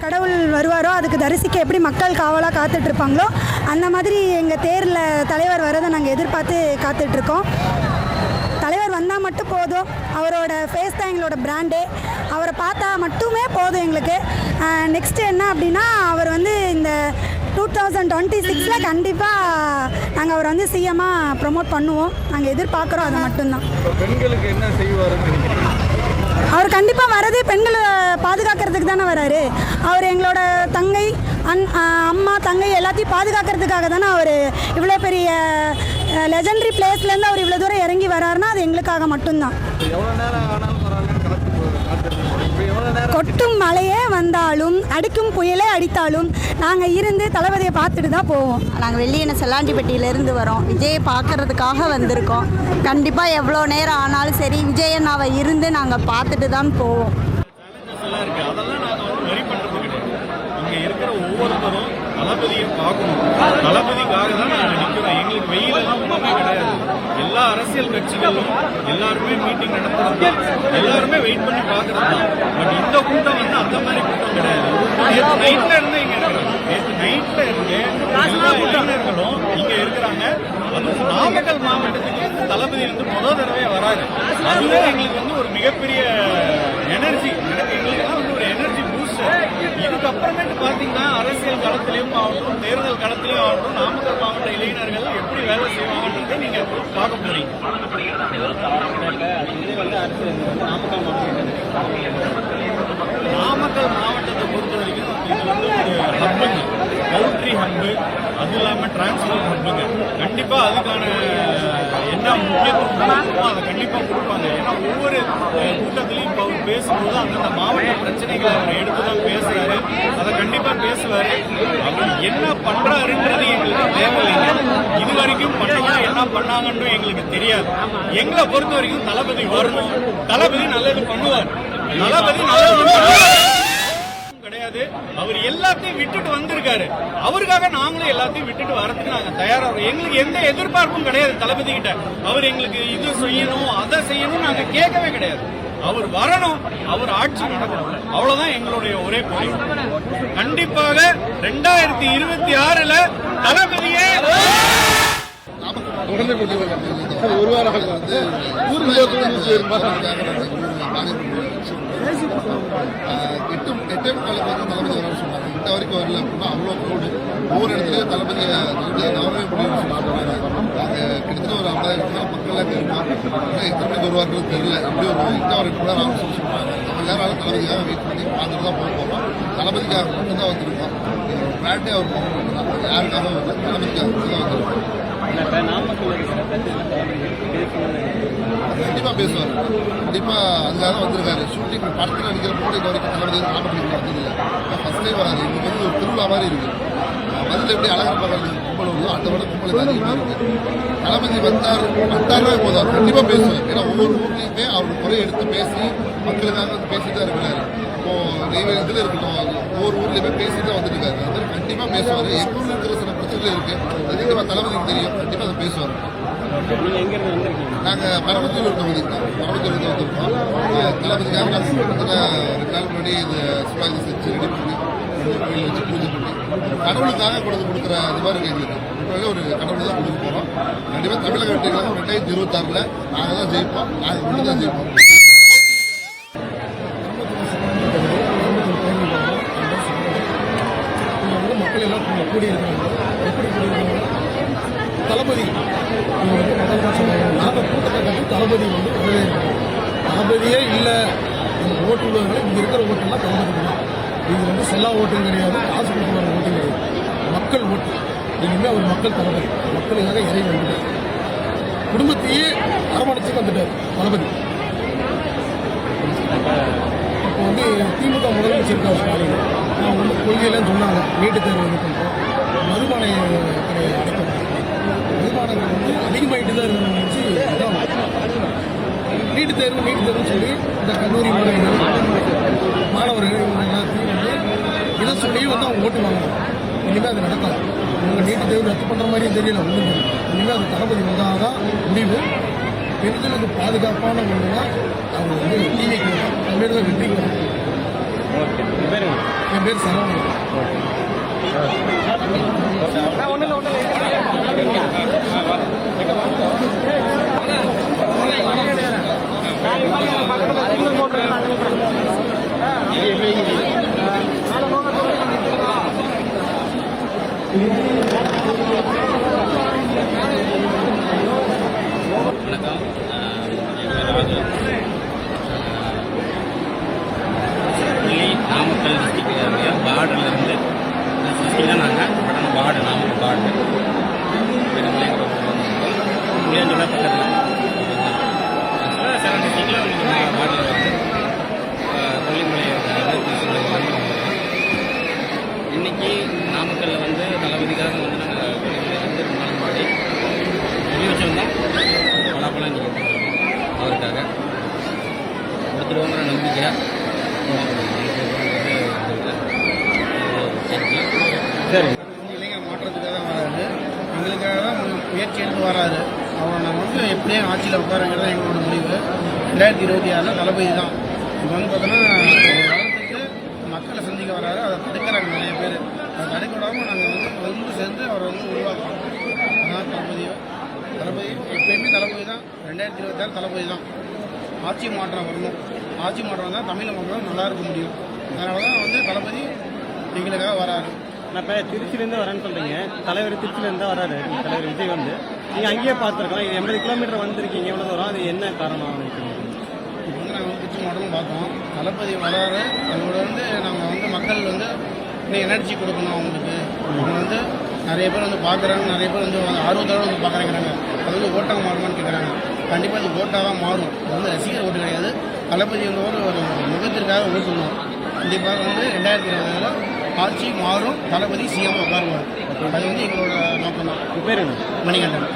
கடவுள் வருவாரோ அதுக்கு தரிசிக்க எப்படி மக்கள் காவலாக காத்துட்ருப்பாங்களோ அந்த மாதிரி எங்கள் தேரில் தலைவர் வரதை நாங்கள் எதிர்பார்த்து காத்துட்ருக்கோம். தலைவர் வந்தால் மட்டும் போதும். அவரோட ஃபேஸ் தான் எங்களோட பிராண்டே அவரை பார்த்தா மட்டுமே போதும் எங்களுக்கு. நெக்ஸ்ட்டு என்ன அப்படின்னா அவர் வந்து இந்த டூ தௌசண்ட் டுவெண்ட்டி சிக்ஸில் கண்டிப்பாக நாங்கள் அவரை வந்து சிஎம்மாக ப்ரொமோட் பண்ணுவோம். நாங்கள் எதிர்பார்க்குறோம் அதை மட்டும்தான். பெண்களுக்கு என்ன செய்வார் கண்டிப்பாக வரது பெண்களை பாதுகாக்கிறதுக்கு தானே வராரு. அவர் எங்களோட தங்கை அன் அம்மா தங்கை எல்லாத்தையும் பாதுகாக்கிறதுக்காக தானே அவர் இவ்வளோ பெரிய லெஜண்டரி பிளேஸ்லேருந்து அவர் இவ்வளோ தூரம் இறங்கி வராருன்னா அது எங்களுக்காக மட்டும்தான். கொட்டும் மழையே வந்தாலும் அடிக்கும் புயலே அடித்தாலும் நாங்கள் இருந்து தளபதியை பார்த்துட்டு தான் போவோம். நாங்கள் வெள்ளியன செல்லாண்டிப்பட்டியிலேருந்து வரோம். விஜயை பார்க்கறதுக்காக வந்திருக்கோம். கண்டிப்பாக எவ்வளோ நேரம் ஆனாலும் சரி விஜயண்ணாவை இருந்து நாங்கள் பார்த்துட்டு தான் போவோம். ஒவ்வொருத்தரும் தளபதியை பார்க்கணும் தளபதிக்காக தான் நாங்கள் நிற்கிறோம் எங்களுக்கு வெயிலெல்லாம் ஒன்றுமே கிடையாது. எல்லா அரசியல் கட்சிகளும் எல்லாருமே மீட்டிங் நடத்துறது? எல்லாருமே வெயிட் பண்ணி பார்க்கறது? பட் இந்த கூட்டம் வந்து அந்த மாதிரி கூட்டம் கிடையாது. நேற்று நைட்ல இருந்து இங்கே இருக்கிறாங்க நேற்று நைட்ல இருந்து இளைஞர்களும் இங்கே இருக்கிறாங்க. அதுவும் நாமக்கல் மாவட்டத்துக்கு தளபதி வந்து முதல் தடவை வராரு. அதுவே எங்களுக்கு வந்து ஒரு மிகப்பெரிய எனர்ஜி எனக்கு எங்களுக்கெல்லாம் வந்து ஒரு எனர்ஜி பூஸ்டர் அதுக்கப்புறமேட்டு பார்த்தீங்கன்னா அரசியல் களத்திலையும் ஆகட்டும் தேர்தல் களத்திலையும் ஆகட்டும் நாமக்கல் மாவட்ட இளைஞர்கள் எப்படி வேலை செய்வாங்கன்றதை நீங்க பார்க்க போறீங்க. நாமக்கல் மாவட்டத்தை பொறுத்த வரைக்கும் இது வந்து ஒரு ஹப்புங்க. பவுல்ட்ரி ஹப்பு அது இல்லாமல் டிரான்ஸ்போர்ட் ஹப்புங்க. கண்டிப்பாக அதுக்கான என்ன முக்கியத்துவம் கொடுக்கணுமோ அதை கண்டிப்பாக கொடுப்பாங்க. ஏன்னா ஒவ்வொரு கூட்டத்திலையும் பேசும்போது அந்தந்த மாவட்ட பிரச்சனைகளை அவர் எடுத்து தான் பேசுறாரு. கண்டிப்பாக அவர் என்ன பண்றாருன்றது எங்களுக்கு தேவையில்லைங்க. இது வரைக்கும் பண்ணவங்க என்ன பண்ணாங்கன்னு எங்களுக்கு தெரியாது. எங்களை பொறுத்த வரைக்கும் தளபதி வரணும் தளபதி நல்லது பண்ணுவார். தளபதி நல்லது கிடையாது. அவர் எல்லாத்தையும் விட்டுட்டு வந்திருக்காரு. அவருக்காக நாங்களும் எல்லாத்தையும் விட்டுட்டு வரதுக்கு நாங்க தயாரா இருக்கோம். எங்களுக்கு எந்த எதிர்பார்ப்பும் கிடையாது தளபதி கிட்ட. அவர் எங்களுக்கு இது செய்யணும் அதை செய்யணும் நாங்க கேட்கவே கிடையாது. அவர் வரணும் அவர் ஆட்சி நடக்கணும். அவ்வளவுதான் எங்களுடைய ஒரே கோரிக்கை கண்டிப்பாக ரெண்டாயிரத்தி இருபத்தி ஆறுல தளபதியே தொடர்ந்து கொண்டு ஒரு வாரம் வந்து ஊருக்கு நூற்றி எட்டு எட்டே முக்காலுக்கு வந்து சொன்னாங்க. எட்ட வரைக்கும் வரல அப்படின்னா அவ்வளோ க்ரௌடு ஒவ்வொரு இடத்துலையும் தளபதி தளபதியை கவரவே முடியும் நாங்கள் கிட்டத்தட்ட ஒரு ஐம்பதாயிரம் தான் மக்கள் அங்கே இருக்கோம் எத்தனை மணிக்கு வருவார்கள் தெரியல. எப்படி ஒரு எட்ட ஒரு கூட ஆகும் சொல்லி சொன்னாங்க நம்ம எல்லாரும் தளபதிக்காக வெயிட் பண்ணி பார்த்துட்டு தான் போக போகிறோம் தளபதிக்காக மட்டும்தான் வந்திருக்கோம். பிராண்டே அவர் போக போகணும் யாருக்காக வந்து தளபதிக்காக மட்டும் தான் வந்திருக்கோம். கண்டிப்பா பேசுவார். கண்டிப்பாக அதுக்காக வந்திருக்காரு. ஷூட்டிங் படத்தில் நடிக்கிற போது இது வரைக்கும் தளபதி நாமக்கல் வந்ததில்லை ஃபர்ஸ்ட் டைம் வராது இது வந்து ஒரு திருவிழா மாதிரி இருக்குது மதுரை எப்படி அழகாக பார்க்கறது? கும்பல் வருதோ. அந்த விட கும்பல் தளபதி வந்தார். வந்தாருன்னா போதார் கண்டிப்பாக பேசுவார். ஏன்னா ஒவ்வொரு ஊர்லேயுமே அவர் குறை எடுத்து பேசி மக்களுக்காக வந்து பேசிட்டு தான் இருக்கிறாரு. இப்போது நெய்வேலியத்தில் இருக்கட்டும் ஒவ்வொரு ஊர்லேயுமே பேசிட்டு தான் வந்துருக்காரு அது மாதிரி கண்டிப்பாக பேசுவார். எங்கள் ஊரில் இருக்கிற சில பிரச்சனைகள் இருக்குது அது கண்டிப்பாக தளபதிக்கு தெரியும். கண்டிப்பாக அதை பேசுவார். நாங்கள் பரமத்தூர் தொகுதி தான் பரமத்தூர் இருந்து வந்திருக்கோம். அஹ் தளபதிக்காக நாங்கள் கிட்டத்தட்ட ரெண்டு நாள் முன்னாடி இந்த சிவாஜி செஞ்சு ரெடி பண்ணி கோயில் வச்சு பூஜை பண்ணி கடவுளுக்காக கொடுத்து கொடுக்குற இது மாதிரி இருக்கு எங்களுக்கு. உண்மையிலே ஒரு கடவுள் தான் கொடுக்க போகிறோம் கண்டிப்பாக தமிழக வெற்றிகளும் ரெண்டாயிரத்தி இருபத்தாறில் நாங்கள் தான் ஜெயிப்போம். நாங்கள் மட்டும் தான் ஜெயிப்போம். இங்க வந்து மக்கள் எல்லாம் கூடியிருக்காங்க. எப்படி கூடியிருக்காங்க? தளபதி. இவங்க வந்து நாங்கள் கூட்டத்தை கட்டி தளபதி வந்து தளபதியே இல்லை. இந்த ஓட்டு உள்ளவர்கள் இங்கே இருக்கிற ஓட்டெல்லாம் தளபதி தான். இது வந்து செல்லா ஓட்டும் கிடையாது காசு கொடுத்து வர ஓட்டும் கிடையாது. மக்கள் ஓட்டு. இனிமேல் அவர் மக்கள் தளபதி. மக்களுக்காக இறை வந்துட்டார் குடும்பத்தையே அரவணைச்சு வந்துட்டார் தளபதி. இப்போ வந்து திமுக முதலமைச்சர் இருக்கார் ஸ்டாலின். அவங்க வந்து கொள்கையெல்லாம் சொன்னாங்க. நீட்டு தேர்வு இது பண்ணுறோம் மதுபானை மதுபானங்கள் வந்து அதிகமாகிட்டு தான் அதான். நீட்டு தேர்வு நீட்டு தேர்வுன்னு சொல்லி இந்த கல்லூரி மாணவர்கள் மாணவர்கள் எல்லாத்தையும் வந்து இதை சொல்லி வந்து அவங்க ஓட்டு வாங்கணும் இனிமேல் அது நடக்காது. உங்கள் நீட்டு தேர்வு ரத்து பண்ணுற மாதிரியும் தெரியல ஒன்றும் தெரியல. இனிமேல் அது தளபதி வந்தால் தான் முடிவு பெண்களுக்கு பாதுகாப்பான ஒன்றுனா அவங்க வந்து டிவிக்கு தமிழக வெற்றி என் என் பேர் சரவணன். ஒன்றும் இல்லை ஒன்றும் இல்லை ஆஹ் என் பேர் ராஜு டெல்லி நாமக்கல் டிஸ்ட்ரிக்ட் பார்டரில் இருந்து டிஸ்ட்ரிக்ட் தான் நாங்கள் பட் பார்டர் நாமக்கல் பார்டர் புளியாஞ்சோட பக்கத்தில் ஆக்சுவலாக சேலம் டிஸ்ட்ரிக்டில் பார்டரில் வந்து ஆஹ் கொல்லிமலை இன்னைக்கு நாமக்கல்லில் வந்து தளபதிக்காக வந்து நாங்கள் கொல்லிமலை வந்து ரொம்ப நாள் முன்னாடி சொல்லி வச்சுருந்தோம் பலாப்பழம் இன்றைக்கி அவருக்காக நம்பிக்கை சரி. இளைஞர் மாற்றத்துக்காக தான் வராரு எங்களுக்காக தான் முயற்சி எடுத்து வராரு அவரை நாங்கள் வந்து எப்படியும் ஆட்சியில் உட்கார வைக்கிறது தான் எங்களோட முடிவு. ரெண்டாயிரத்தி இருபத்தி ஆறில் தளபதி தான். இப்போ வந்து பார்த்தோன்னா ஒரு காலத்துக்கு மக்களை சந்திக்க வராரு அதை தடுக்கிறாங்க நிறைய பேர். அதை தடுக்க விடாமல் நாங்கள் வந்து ஒன்று சேர்ந்து அவரை வந்து உருவாக்குறோம் அதான் தளபதி. தளபதி எப்பயுமே தளபதி தான். ரெண்டாயிரத்தி இருபத்தாறு தளபதி தான். ஆட்சி மாற்றம் வரணும். ஆட்சி மாற்றம் தான் தமிழ் மக்களும் நல்லா இருக்க முடியும். அதனால தான் வந்து தளபதி எங்களுக்காக வராரு. நான் இப்போ திருச்சியிலேருந்து வரேன்னு சொல்கிறீங்க தலைவர் திருச்சியிலேருந்து வராரு. தலைவர் விஜய் வந்து. நீங்கள் அங்கேயே பார்த்துருக்கலாம். இது எண்பது கிலோமீட்டர் வந்திருக்கீங்க. எவ்வளோ தூரம். அது என்ன காரணம் இப்போ வந்து நாங்கள் வந்து திருச்சி மாவட்டமும் பார்த்தோம் தளபதி வராரு. அவங்களோட வந்து நாங்கள் வந்து மக்கள் வந்து இன்னும் எனர்ஜி கொடுக்கணும் அவங்களுக்கு. அவங்க வந்து நிறைய பேர் வந்து பார்க்குறாங்க. நிறைய பேர் வந்து ஆர்வத்தோடு வந்து பார்க்குறாங்கிறாங்க அது வந்து ஓட்டாக மாறுமான்னு கேட்குறாங்க. கண்டிப்பாக அது ஓட்டாக தான் மாறும். அது வந்து ரசிகர் ஓட்டு கிடையாது. தளபதி வந்து ஒரு முகத்திற்காக ஓட்டுணும் கண்டிப்பாக வந்து ரெண்டாயிரத்தி இருபதுல ஆட்சி மாறும் தளபதி சிஎம் உட்காருவார் அது வந்து எங்களோட நோக்கம் தான் மணிகண்டன்.